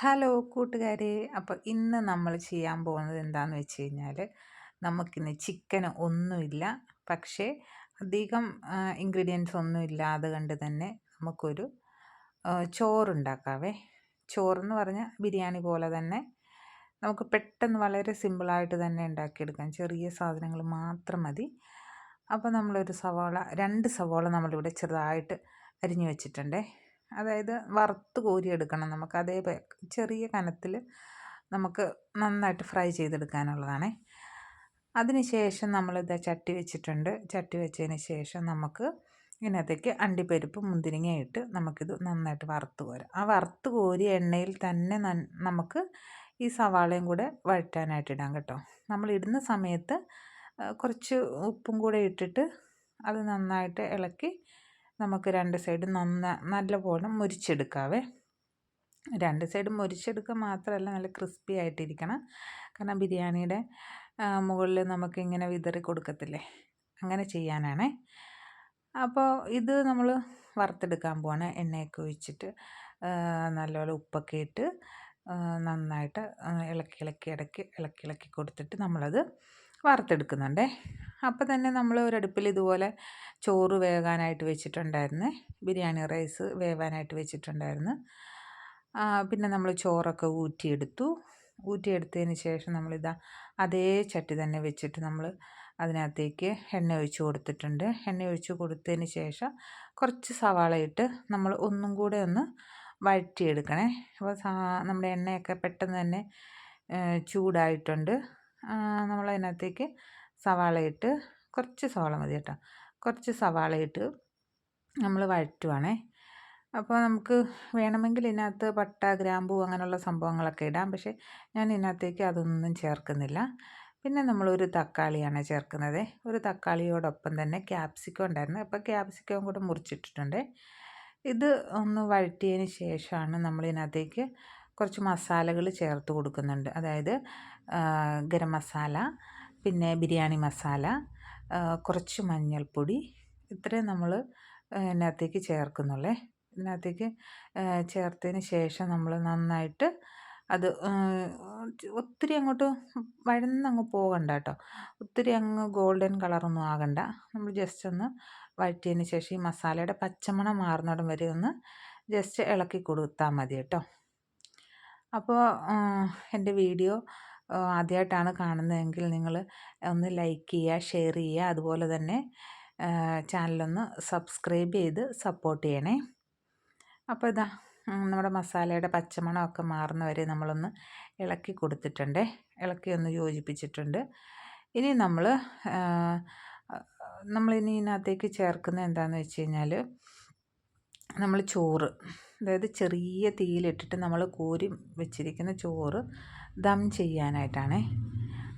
Hello കൂട്ടുകാരെ. അപ്പോൾ ഇന്ന് നമ്മൾ ചെയ്യാൻ പോകുന്നത് എന്താണെന്ന് വെച്ച് കഴിഞ്ഞാൽ നമുക്കിന്ന് ചിക്കൻ ഒന്നുമില്ല. പക്ഷേ അധികം ഇൻഗ്രീഡിയൻസ് ഒന്നും ഇല്ലാതെ കണ്ട് തന്നെ നമുക്കൊരു ചോറുണ്ടാക്കാവേ. ചോറെന്ന് പറഞ്ഞാൽ ബിരിയാണി പോലെ തന്നെ നമുക്ക് പെട്ടെന്ന് വളരെ സിമ്പിളായിട്ട് തന്നെ ഉണ്ടാക്കിയെടുക്കാം. ചെറിയ സാധനങ്ങൾ മാത്രം മതി. അപ്പോൾ നമ്മളൊരു സവാള രണ്ട് സവാള നമ്മളിവിടെ ചെറുതായിട്ട് അരിഞ്ഞു വെച്ചിട്ടുണ്ടേ. അതായത് വറുത്ത് കോരിയെടുക്കണം നമുക്ക്. അതേ ചെറിയ കനത്തിൽ നമുക്ക് നന്നായിട്ട് ഫ്രൈ ചെയ്തെടുക്കാനുള്ളതാണേ. അതിനുശേഷം നമ്മളിത് ചട്ടി വെച്ചിട്ടുണ്ട്. ചട്ടി വെച്ചതിന് ശേഷം നമുക്ക് ഇതിനകത്തേക്ക് അണ്ടിപ്പരിപ്പ് മുന്തിരിങ്ങ ഇട്ട് നമുക്കിത് നന്നായിട്ട് വറുത്ത് കോരാം. ആ വറുത്ത് കോരിയ എണ്ണയിൽ തന്നെ നമുക്ക് ഈ സവാളയും കൂടെ വഴറ്റാനായിട്ട് ഇടാം കേട്ടോ. നമ്മൾ ഇടുന്ന സമയത്ത് കുറച്ച് ഉപ്പും കൂടെ ഇട്ടിട്ട് അത് നന്നായിട്ട് ഇളക്കി നമുക്ക് രണ്ട് സൈഡും നന്ന നല്ലപോലെ മുരിച്ചെടുക്കാവേ. രണ്ട് സൈഡും മുരിച്ചെടുക്കുക മാത്രമല്ല നല്ല ക്രിസ്പി ആയിട്ടിരിക്കണം. കാരണം ബിരിയാണിയുടെ മുകളിൽ നമുക്കിങ്ങനെ വിതറി കൊടുക്കത്തില്ലേ? അങ്ങനെ ചെയ്യാനാണേ. അപ്പോൾ ഇത് നമ്മൾ വറുത്തെടുക്കാൻ പോവാണ്. എണ്ണയൊക്കെ ഒഴിച്ചിട്ട് നല്ലപോലെ ഉപ്പൊക്കെ ഇട്ട് നന്നായിട്ട് ഇളക്കി ഇളക്കി ഇടയ്ക്ക് ഇളക്കി ഇളക്കി കൊടുത്തിട്ട് നമ്മളത് വറുത്തെടുക്കുന്നുണ്ടേ. അപ്പോൾ തന്നെ നമ്മൾ ഒരടുപ്പിൽ ഇതുപോലെ ചോറ് വേകാനായിട്ട് വെച്ചിട്ടുണ്ടായിരുന്നു. ബിരിയാണി റൈസ് വേവാനായിട്ട് വെച്ചിട്ടുണ്ടായിരുന്നു. പിന്നെ നമ്മൾ ചോറൊക്കെ ഊറ്റിയെടുത്തു. ഊറ്റിയെടുത്തതിന് ശേഷം നമ്മളിതാ അതേ ചട്ടി തന്നെ വെച്ചിട്ട് നമ്മൾ അതിനകത്തേക്ക് എണ്ണ ഒഴിച്ച് കൊടുത്തിട്ടുണ്ട്. എണ്ണ ഒഴിച്ച് കൊടുത്തതിന് ശേഷം കുറച്ച് സവാള ഇട്ട് നമ്മൾ ഒന്നും കൂടെ ഒന്ന് വഴറ്റിയെടുക്കണേ. അപ്പോൾ നമ്മുടെ എണ്ണയൊക്കെ പെട്ടെന്ന് തന്നെ ചൂടായിട്ടുണ്ട്. നമ്മളതിനകത്തേക്ക് സവാള ഇട്ട് കുറച്ച് സവാള മതി കേട്ടോ. കുറച്ച് സവാള ഇട്ട് നമ്മൾ വഴറ്റുവാണേ. അപ്പോൾ നമുക്ക് വേണമെങ്കിൽ ഇതിനകത്ത് പട്ട ഗ്രാമ്പൂ അങ്ങനെയുള്ള സംഭവങ്ങളൊക്കെ ഇടാം. പക്ഷേ ഞാൻ ഇതിനകത്തേക്ക് അതൊന്നും ചേർക്കുന്നില്ല. പിന്നെ നമ്മളൊരു തക്കാളിയാണ് ചേർക്കുന്നത്. ഒരു തക്കാളിയോടൊപ്പം തന്നെ ക്യാപ്സിക്കം ഉണ്ടായിരുന്നു. അപ്പോൾ ക്യാപ്സിക്കം കൂടെ മുറിച്ചിട്ടിട്ടുണ്ട്. ഇത് ഒന്ന് വഴറ്റിയതിന് ശേഷമാണ് നമ്മൾ ഇതിനകത്തേക്ക് കുറച്ച് മസാലകൾ ചേർത്ത് കൊടുക്കുന്നുണ്ട്. അതായത് ഗരം മസാല പിന്നെ ബിരിയാണി മസാല കുറച്ച് മഞ്ഞൾപ്പൊടി. ഇത്രയും നമ്മൾ ഇതിനകത്തേക്ക് ചേർക്കുന്നുള്ളേ. ഇതിനകത്തേക്ക് ചേർത്തതിന് ശേഷം നമ്മൾ നന്നായിട്ട് അത് ഒത്തിരി അങ്ങോട്ട് വഴന്നങ്ങ് പോകണ്ട കേട്ടോ ഒത്തിരി അങ്ങ് ഗോൾഡൻ കളറൊന്നും ആകണ്ട. നമ്മൾ ജസ്റ്റ് ഒന്ന് വഴറ്റിയതിന് ശേഷം ഈ മസാലയുടെ പച്ചമണം മാറുന്നിടം വരെ ഒന്ന് ജസ്റ്റ് ഇളക്കി കൊടുത്താൽ മതി കേട്ടോ അപ്പോൾ എന്റെ വീഡിയോ ആദ്യമായിട്ടാണ് കാണുന്നതെങ്കിൽ നിങ്ങൾ ഒന്ന് ലൈക്ക് ചെയ്യുക ഷെയർ ചെയ്യുക. അതുപോലെ തന്നെ ചാനലൊന്ന് സബ്സ്ക്രൈബ് ചെയ്ത് സപ്പോർട്ട് ചെയ്യണേ. അപ്പോൾ ഇതാ നമ്മുടെ മസാലയുടെ പച്ചമണമൊക്കെ മാറുന്ന വരെ നമ്മളൊന്ന് ഇളക്കി കൊടുത്തിട്ടുണ്ട്. ഇളക്കി ഒന്ന് യോജിപ്പിച്ചിട്ടുണ്ട്. ഇനി നമ്മൾ നമ്മളിനി ഇതിനകത്തേക്ക് ചേർക്കുന്നത് എന്താണെന്ന് വെച്ച് കഴിഞ്ഞാൽ നമ്മൾ ചോറ് അതായത് ചെറിയ തീയിലിട്ടിട്ട് നമ്മൾ കോരി വെച്ചിരിക്കുന്ന ചോറ് ദം ചെയ്യാനായിട്ടാണേ.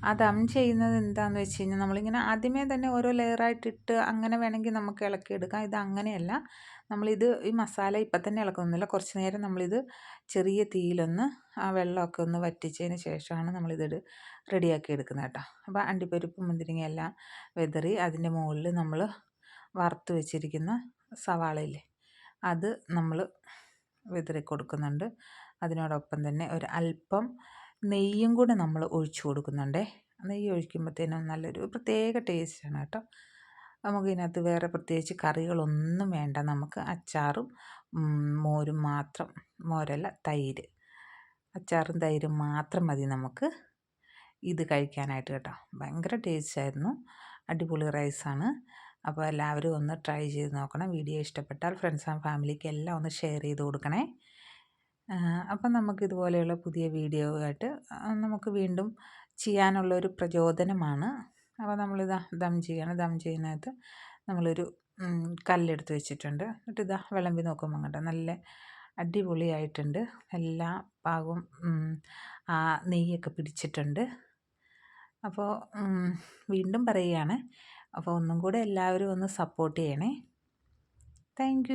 ആ ദം ചെയ്യുന്നത് എന്താണെന്ന് വെച്ച് കഴിഞ്ഞാൽ നമ്മളിങ്ങനെ ആദ്യമേ തന്നെ ഓരോ ലെയറായിട്ടിട്ട് അങ്ങനെ വേണമെങ്കിൽ നമുക്ക് ഇളക്കിയെടുക്കാം. ഇത് അങ്ങനെയല്ല. നമ്മളിത് ഈ മസാല ഇപ്പം തന്നെ ഇളക്കുന്നില്ല കുറച്ച് നേരം നമ്മളിത് ചെറിയ തീയിലൊന്ന് ആ വെള്ളമൊക്കെ ഒന്ന് വറ്റിച്ചതിന് ശേഷമാണ് നമ്മളിത് റെഡിയാക്കി എടുക്കുന്നത് കേട്ടോ. അപ്പോൾ അണ്ടിപ്പരിപ്പും മുന്തിരിങ്ങ എല്ലാം വെതറി അതിന്റെ മുകളിൽ നമ്മൾ വറുത്ത് വെച്ചിരിക്കുന്ന സവാളയില്ലേ അത് നമ്മൾ വിതറി കൊടുക്കുന്നുണ്ട്. അതിനോടൊപ്പം തന്നെ ഒരു അല്പം നെയ്യും കൂടെ നമ്മൾ ഒഴിച്ചു കൊടുക്കുന്നുണ്ടേ. നെയ്യ് ഒഴിക്കുമ്പോഴത്തേനും നല്ലൊരു പ്രത്യേക ടേസ്റ്റാണ് കേട്ടോ. നമുക്കിതിനകത്ത് വേറെ പ്രത്യേകിച്ച് കറികളൊന്നും വേണ്ട. നമുക്ക് അച്ചാറും മോരും മാത്രം. മോരല്ല തൈര്. അച്ചാറും തൈരും മാത്രം മതി നമുക്ക്. ഇത് കഴിക്കാനായിട്ട് കേട്ടോ. ഭയങ്കര ടേസ്റ്റായിരുന്നു അടിപൊളി റൈസാണ് അപ്പോൾ എല്ലാവരും ഒന്ന് ട്രൈ ചെയ്ത് നോക്കണം. വീഡിയോ ഇഷ്ടപ്പെട്ടാൽ ഫ്രണ്ട്സ് ആൻഡ് ഫാമിലിക്ക് എല്ലാം ഒന്ന് ഷെയർ ചെയ്ത് കൊടുക്കണേ. അപ്പം നമുക്ക് ഇതുപോലെയുള്ള പുതിയ വീഡിയോ ആയിട്ട് നമുക്ക് വീണ്ടും ചെയ്യാനുള്ളൊരു പ്രചോദനമാണ്. അപ്പോൾ നമ്മൾ ഇതാ ദം ചെയ്യണം. ദം ചെയ്യുന്നതിനകത്ത് നമ്മളൊരു കല്ലെടുത്ത് വെച്ചിട്ടുണ്ട്. എന്നിട്ട് ഇതാ വിളമ്പി നോക്കുമ്പോൾ കണ്ടോ? നല്ല അടിപൊളിയായിട്ടുണ്ട്. എല്ലാ പാകവും ആ നെയ്യൊക്കെ പിടിച്ചിട്ടുണ്ട്. അപ്പോൾ വീണ്ടും പറയുകയാണ്. അപ്പോൾ ഒന്നും കൂടെ എല്ലാവരും ഒന്ന് സപ്പോർട്ട് ചെയ്യണേ. താങ്ക്